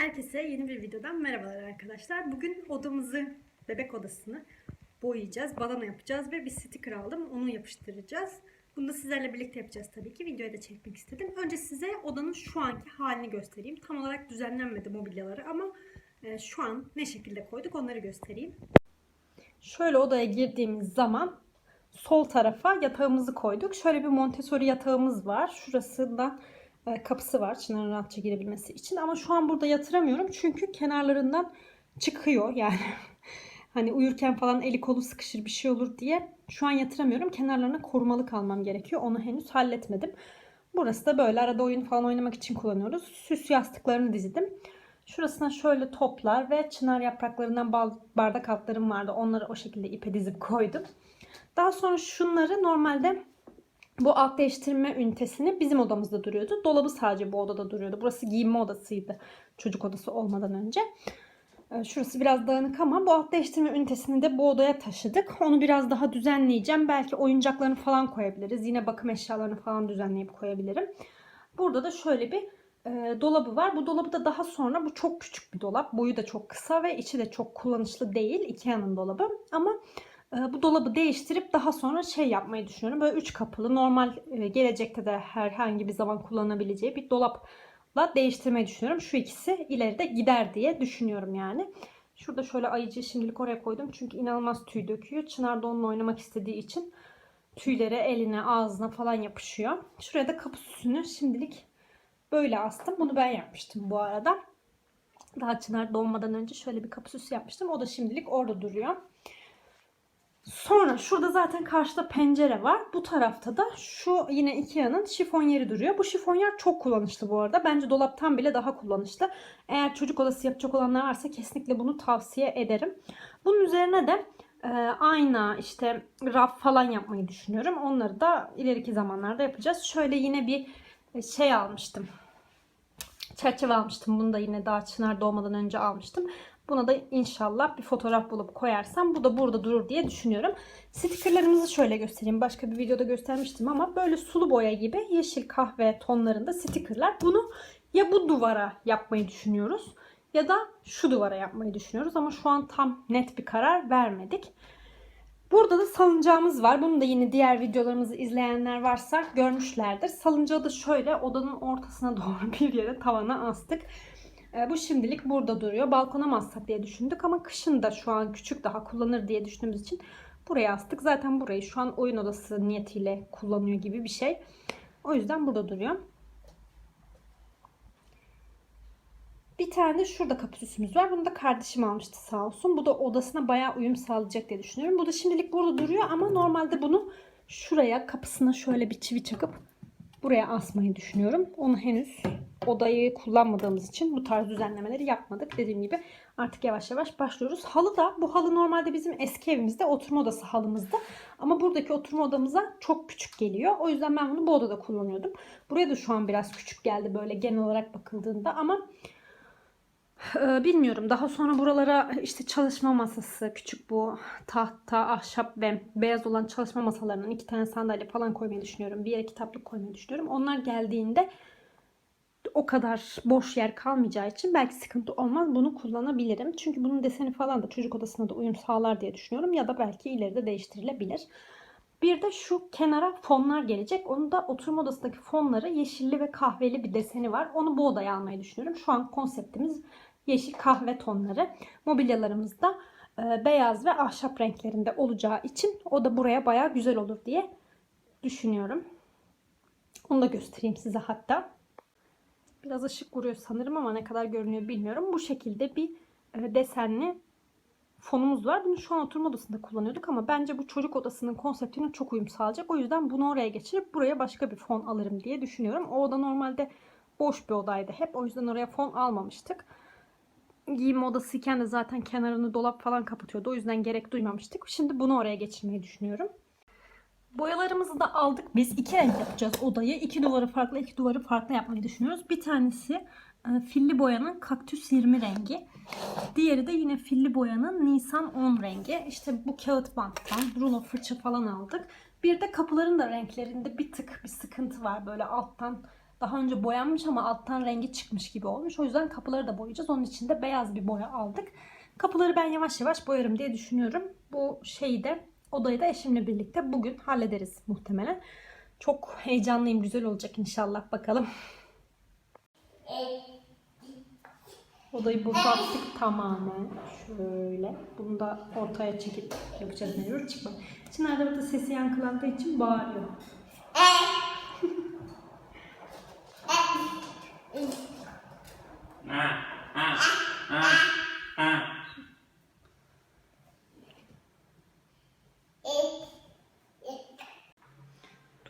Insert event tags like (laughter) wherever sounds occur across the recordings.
Herkese yeni bir videodan merhabalar arkadaşlar. Bugün odamızı, bebek odasını boyayacağız, badana yapacağız ve bir sticker aldım. Onu yapıştıracağız. Bunu da sizlerle birlikte yapacağız tabii ki. Videoya da çekmek istedim. Önce size odanın şu anki halini göstereyim. Tam olarak düzenlenmedi mobilyaları ama e, şu an ne şekilde koyduk onları göstereyim. Şöyle odaya girdiğimiz zaman sol tarafa yatağımızı koyduk. Şöyle bir Montessori yatağımız var. Şurasında e, kapısı var Çınar'ın rahatça girebilmesi için. Ama şu an burada yatıramıyorum çünkü kenarlarından çıkıyor (laughs) yani. hani uyurken falan eli kolu sıkışır bir şey olur diye şu an yatıramıyorum. Kenarlarına korumalı kalmam gerekiyor. Onu henüz halletmedim. Burası da böyle arada oyun falan oynamak için kullanıyoruz. Süs yastıklarını dizdim. Şurasına şöyle toplar ve çınar yapraklarından bardak altlarım vardı. Onları o şekilde ipe dizip koydum. Daha sonra şunları normalde bu alt değiştirme ünitesini bizim odamızda duruyordu. Dolabı sadece bu odada duruyordu. Burası giyinme odasıydı çocuk odası olmadan önce. Ee, Şurası biraz dağınık ama bu alt değiştirme ünitesini de bu odaya taşıdık. Onu biraz daha düzenleyeceğim. Belki oyuncaklarını falan koyabiliriz. Yine bakım eşyalarını falan düzenleyip koyabilirim. Burada da şöyle bir e, dolabı var. Bu dolabı da daha sonra bu çok küçük bir dolap. Boyu da çok kısa ve içi de çok kullanışlı değil. Ikea'nın dolabı. Ama bu dolabı değiştirip daha sonra şey yapmayı düşünüyorum. Böyle üç kapılı normal e, gelecekte de herhangi bir zaman kullanabileceği bir dolapla değiştirmeyi düşünüyorum. Şu ikisi ileride gider diye düşünüyorum yani. Şurada şöyle ayıcıyı şimdilik oraya koydum. Çünkü inanılmaz tüy döküyor. Çınar da onunla oynamak istediği için tüyleri eline ağzına falan yapışıyor. Şuraya da kapı süsünü şimdilik böyle astım. Bunu ben yapmıştım bu arada. Daha Çınar doğmadan önce şöyle bir kapı süsü yapmıştım. O da şimdilik orada duruyor. Sonra şurada zaten karşıda pencere var. Bu tarafta da şu yine Ikea'nın şifonyeri duruyor. Bu şifonyer çok kullanışlı bu arada. Bence dolaptan bile daha kullanışlı. Eğer çocuk odası yapacak olanlar varsa kesinlikle bunu tavsiye ederim. Bunun üzerine de e, ayna işte raf falan yapmayı düşünüyorum. Onları da ileriki zamanlarda yapacağız. Şöyle yine bir şey almıştım. Çerçeve almıştım. Bunu da yine daha Çınar doğmadan önce almıştım. Buna da inşallah bir fotoğraf bulup koyarsam bu da burada durur diye düşünüyorum. Stickerlarımızı şöyle göstereyim. Başka bir videoda göstermiştim ama böyle sulu boya gibi yeşil kahve tonlarında stickerlar. Bunu ya bu duvara yapmayı düşünüyoruz ya da şu duvara yapmayı düşünüyoruz ama şu an tam net bir karar vermedik. Burada da salıncağımız var. Bunu da yine diğer videolarımızı izleyenler varsa görmüşlerdir. Salıncağı da şöyle odanın ortasına (laughs) doğru bir yere tavana astık. E, bu şimdilik burada duruyor. Balkona mı diye düşündük ama kışın da şu an küçük daha kullanır diye düşündüğümüz için buraya astık. Zaten burayı şu an oyun odası niyetiyle kullanıyor gibi bir şey. O yüzden burada duruyor. Bir tane de şurada kapüsümüz var. Bunu da kardeşim almıştı sağ olsun. Bu da odasına bayağı uyum sağlayacak diye düşünüyorum. Bu da şimdilik burada duruyor ama normalde bunu şuraya kapısına şöyle bir çivi çakıp buraya asmayı düşünüyorum. Onu henüz odayı kullanmadığımız için bu tarz düzenlemeleri yapmadık. Dediğim gibi artık yavaş yavaş başlıyoruz. Halı da bu halı normalde bizim eski evimizde oturma odası halımızda. Ama buradaki oturma odamıza çok küçük geliyor. O yüzden ben bunu bu odada kullanıyordum. Buraya da şu an biraz küçük geldi böyle genel olarak bakıldığında ama bilmiyorum. Daha sonra buralara işte çalışma masası, küçük bu tahta, ahşap ve beyaz olan çalışma masalarının iki tane sandalye falan koymayı düşünüyorum. Bir yere kitaplık koymayı düşünüyorum. Onlar geldiğinde o kadar boş yer kalmayacağı için belki sıkıntı olmaz. Bunu kullanabilirim. Çünkü bunun deseni falan da çocuk odasına da uyum sağlar diye düşünüyorum. Ya da belki ileride değiştirilebilir. Bir de şu kenara fonlar gelecek. Onu da oturma odasındaki fonları yeşilli ve kahveli bir deseni var. Onu bu odaya almayı düşünüyorum. Şu an konseptimiz yeşil kahve tonları. Mobilyalarımız da e, beyaz ve ahşap renklerinde olacağı için o da buraya baya güzel olur diye düşünüyorum. Onu da göstereyim size hatta. Biraz ışık vuruyor sanırım ama ne kadar görünüyor bilmiyorum. Bu şekilde bir e, desenli fonumuz var. Bunu şu an oturma odasında kullanıyorduk ama bence bu çocuk odasının konseptine çok uyum sağlayacak. O yüzden bunu oraya geçirip buraya başka bir fon alırım diye düşünüyorum. O oda normalde boş bir odaydı hep. O yüzden oraya fon almamıştık. Giyinme odasıyken de zaten kenarını dolap falan kapatıyordu. O yüzden gerek duymamıştık. Şimdi bunu oraya geçirmeyi düşünüyorum. Boyalarımızı da aldık. Biz iki renk yapacağız odayı. İki duvarı farklı, iki duvarı farklı yapmayı düşünüyoruz. Bir tanesi e, filli boyanın kaktüs 20 rengi. Diğeri de yine filli boyanın Nisan 10 rengi. İşte bu kağıt banttan rulo fırça falan aldık. Bir de kapıların da renklerinde bir tık bir sıkıntı var. Böyle alttan Daha önce boyanmış ama alttan rengi çıkmış gibi olmuş. O yüzden kapıları da boyayacağız. Onun için de beyaz bir boya aldık. Kapıları ben yavaş yavaş boyarım diye düşünüyorum. Bu şeyi de odayı da eşimle birlikte bugün hallederiz muhtemelen. Çok heyecanlıyım. Güzel olacak inşallah. Bakalım. Odayı boşalttık tamamen. Şöyle. Bunu da ortaya çekip yapacağız mecbur. Çıkma. Çınar da burada sesi yankılandığı için bağırıyor.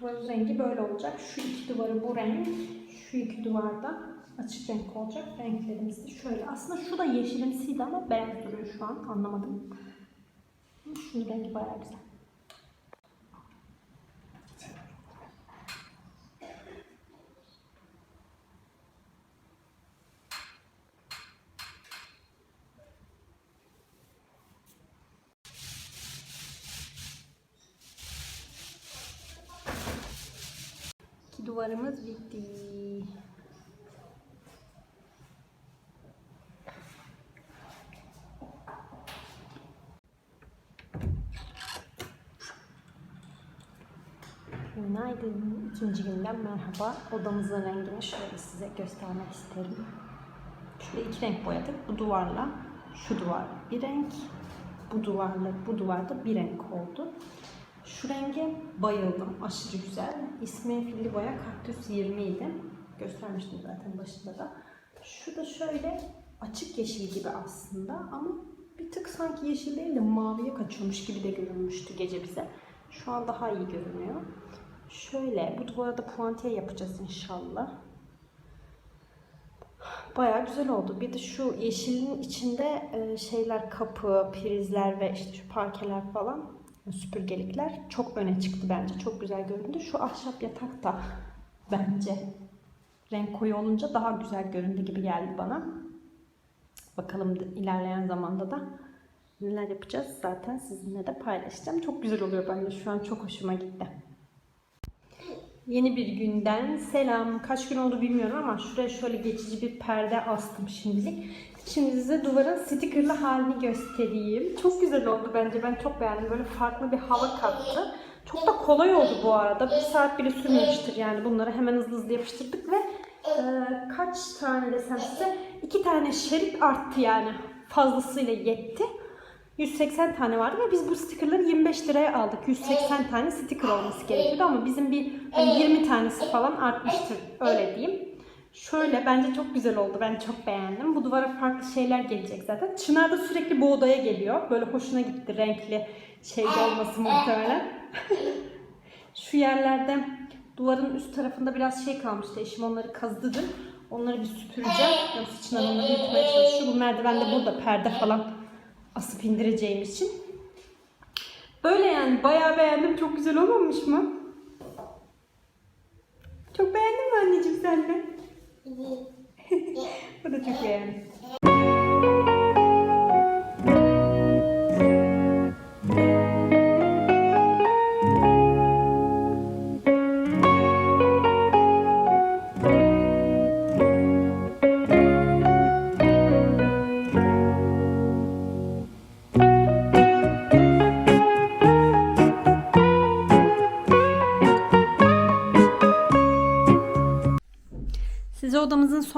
Duvarın böyle olacak. Şu iki duvarı bu renk, şu iki duvarda açık renk olacak. Renklerimiz de şöyle. Aslında şu da yeşilimsiydi ama beyaz duruyor şu an. Anlamadım. Ama Şunun rengi bayağı güzel. İki duvarımız bitti. Günaydın. İkinci günden merhaba. Odamızın rengini şöyle size göstermek isterim. Şurada iki renk boyadık. Bu duvarla şu duvar bir renk. Bu duvarla bu duvarda bir renk oldu. Şu renge bayıldım. Aşırı güzel. İsmi Filli Boya Kaktüs 20 idi. Göstermiştim zaten başında da. Şu da şöyle açık yeşil gibi aslında ama bir tık sanki yeşil değil de maviye kaçıyormuş gibi de görünmüştü gece bize. Şu an daha iyi görünüyor. Şöyle bu duvara da puantiye yapacağız inşallah. Bayağı güzel oldu. Bir de şu yeşilin içinde e, şeyler kapı, prizler ve işte şu parkeler falan süpürgelikler çok öne çıktı bence. Çok güzel göründü. Şu ahşap yatak da bence renk koyu olunca daha güzel göründü gibi geldi bana. Bakalım ilerleyen zamanda da neler yapacağız zaten sizinle de paylaşacağım. Çok güzel oluyor bence. Şu an çok hoşuma gitti. Yeni bir günden selam. Kaç gün oldu bilmiyorum ama şuraya şöyle geçici bir perde astım şimdilik. Şimdi size duvarın stickerlı halini göstereyim. Çok güzel oldu bence. Ben çok beğendim. Böyle farklı bir hava kattı. Çok da kolay oldu bu arada. Bir saat bile sürmemiştir yani. Bunları hemen hızlı hızlı yapıştırdık ve e, kaç tane desem size? iki tane şerit arttı yani. Fazlasıyla yetti. 180 tane vardı ve biz bu stickerları 25 liraya aldık. 180 tane sticker olması gerekiyordu ama bizim bir hani 20 tanesi falan artmıştır öyle diyeyim. Şöyle bence çok güzel oldu. Ben çok beğendim. Bu duvara farklı şeyler gelecek zaten. Çınar da sürekli bu odaya geliyor. Böyle hoşuna gitti renkli şeyde olması muhtemelen. (laughs) Şu yerlerde duvarın üst tarafında biraz şey kalmıştı. Eşim onları kazıdı dün. Onları bir süpüreceğim. Yoksa Çınar onları yutmaya çalışıyor. Bu merdiven de burada perde falan asıp indireceğim için. Böyle yani bayağı beğendim. Çok güzel olmamış mı? Çok beğendin mi anneciğim sen de? O da çok beğendi.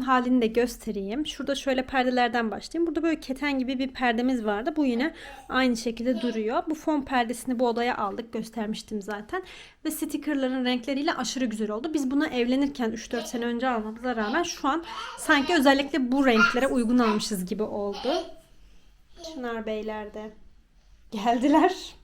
Halini de göstereyim. Şurada şöyle perdelerden başlayayım. Burada böyle keten gibi bir perdemiz vardı. Bu yine aynı şekilde duruyor. Bu fon perdesini bu odaya aldık. Göstermiştim zaten. Ve stickerların renkleriyle aşırı güzel oldu. Biz bunu evlenirken 3-4 sene önce almamıza rağmen şu an sanki özellikle bu renklere uygun almışız gibi oldu. Çınar Beyler de geldiler.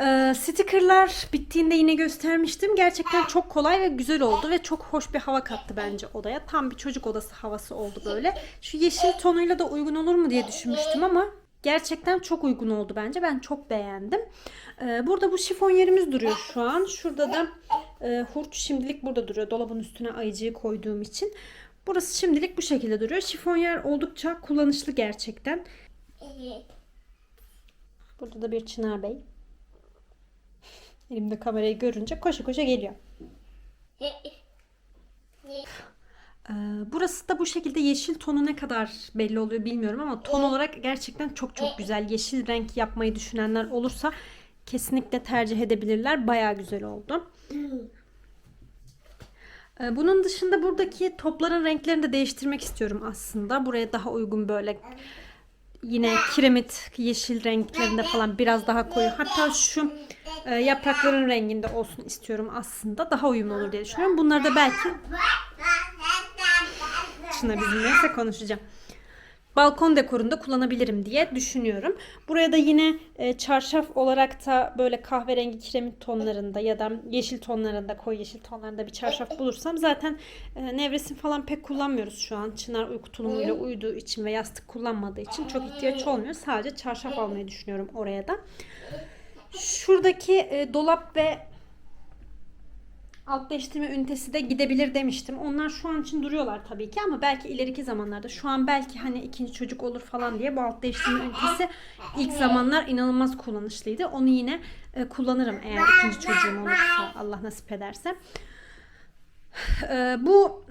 Ee, stickerlar bittiğinde yine göstermiştim. Gerçekten çok kolay ve güzel oldu ve çok hoş bir hava kattı bence odaya. Tam bir çocuk odası havası oldu böyle. Şu yeşil tonuyla da uygun olur mu diye düşünmüştüm ama gerçekten çok uygun oldu bence. Ben çok beğendim. Ee, burada bu şifon yerimiz duruyor şu an. Şurada da e, hurç şimdilik burada duruyor. Dolabın üstüne ayıcıyı koyduğum için. Burası şimdilik bu şekilde duruyor. Şifonyer oldukça kullanışlı gerçekten. Burada da bir Çınar Bey. Elimde kamerayı görünce koşa koşa geliyor. Ee, burası da bu şekilde yeşil tonu ne kadar belli oluyor bilmiyorum ama ton olarak gerçekten çok çok güzel. Yeşil renk yapmayı düşünenler olursa kesinlikle tercih edebilirler. Bayağı güzel oldu. Ee, Bunun dışında buradaki topların renklerini de değiştirmek istiyorum aslında. Buraya daha uygun böyle yine kiremit yeşil renklerinde falan biraz daha koyu. Hatta şu e, yaprakların renginde olsun istiyorum aslında. Daha uyumlu olur diye düşünüyorum. Bunları da belki Şuna bizimle konuşacağım. Balkon dekorunda kullanabilirim diye düşünüyorum. Buraya da yine e, çarşaf olarak da böyle kahverengi kiremit tonlarında ya da yeşil tonlarında, koyu yeşil tonlarında bir çarşaf bulursam zaten e, nevresim falan pek kullanmıyoruz şu an. Çınar uyku tulumuyla uyuduğu için ve yastık kullanmadığı için çok ihtiyaç olmuyor. Sadece çarşaf almayı düşünüyorum oraya da. Şuradaki e, dolap ve alt değiştirme ünitesi de gidebilir demiştim. Onlar şu an için duruyorlar tabii ki ama belki ileriki zamanlarda şu an belki hani ikinci çocuk olur falan diye bu alt değiştirme ünitesi ilk zamanlar inanılmaz kullanışlıydı. Onu yine e, kullanırım eğer ikinci çocuğum olursa Allah nasip ederse. E, bu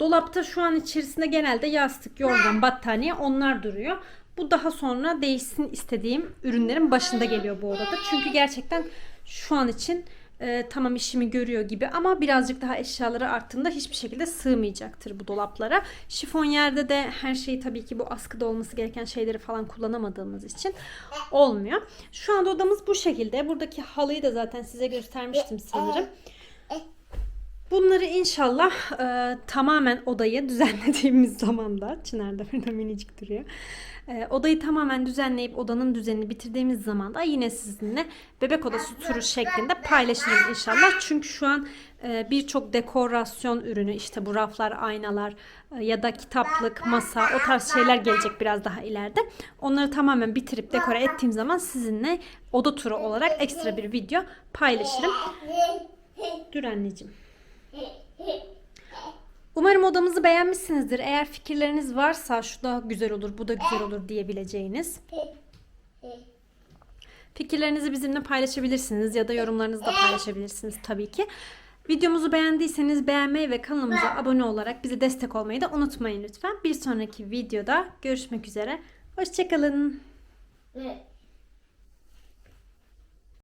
dolapta şu an içerisinde genelde yastık, yorgan, battaniye onlar duruyor. Bu daha sonra değişsin istediğim ürünlerin başında geliyor bu odada. Çünkü gerçekten şu an için e, tamam işimi görüyor gibi ama birazcık daha eşyaları arttığında hiçbir şekilde sığmayacaktır bu dolaplara. Şifon yerde de her şeyi tabii ki bu askıda olması gereken şeyleri falan kullanamadığımız için olmuyor. Şu anda odamız bu şekilde. Buradaki halıyı da zaten size göstermiştim sanırım. Bunları inşallah e, tamamen odayı (laughs) düzenlediğimiz zamanda Çınar da burada minicik duruyor. E, odayı tamamen düzenleyip odanın düzenini bitirdiğimiz zaman da yine sizinle bebek odası turu şeklinde paylaşırım inşallah. Çünkü şu an e, birçok dekorasyon ürünü işte bu raflar, aynalar e, ya da kitaplık, masa o tarz şeyler gelecek biraz daha ileride. Onları tamamen bitirip dekore ettiğim zaman sizinle oda turu olarak ekstra bir video paylaşırım. Dur anneciğim. Umarım odamızı beğenmişsinizdir. Eğer fikirleriniz varsa şu da güzel olur, bu da güzel olur diyebileceğiniz. Fikirlerinizi bizimle paylaşabilirsiniz ya da yorumlarınızı da paylaşabilirsiniz tabii ki. Videomuzu beğendiyseniz beğenmeyi ve kanalımıza abone olarak bize destek olmayı da unutmayın lütfen. Bir sonraki videoda görüşmek üzere. Hoşçakalın. Evet.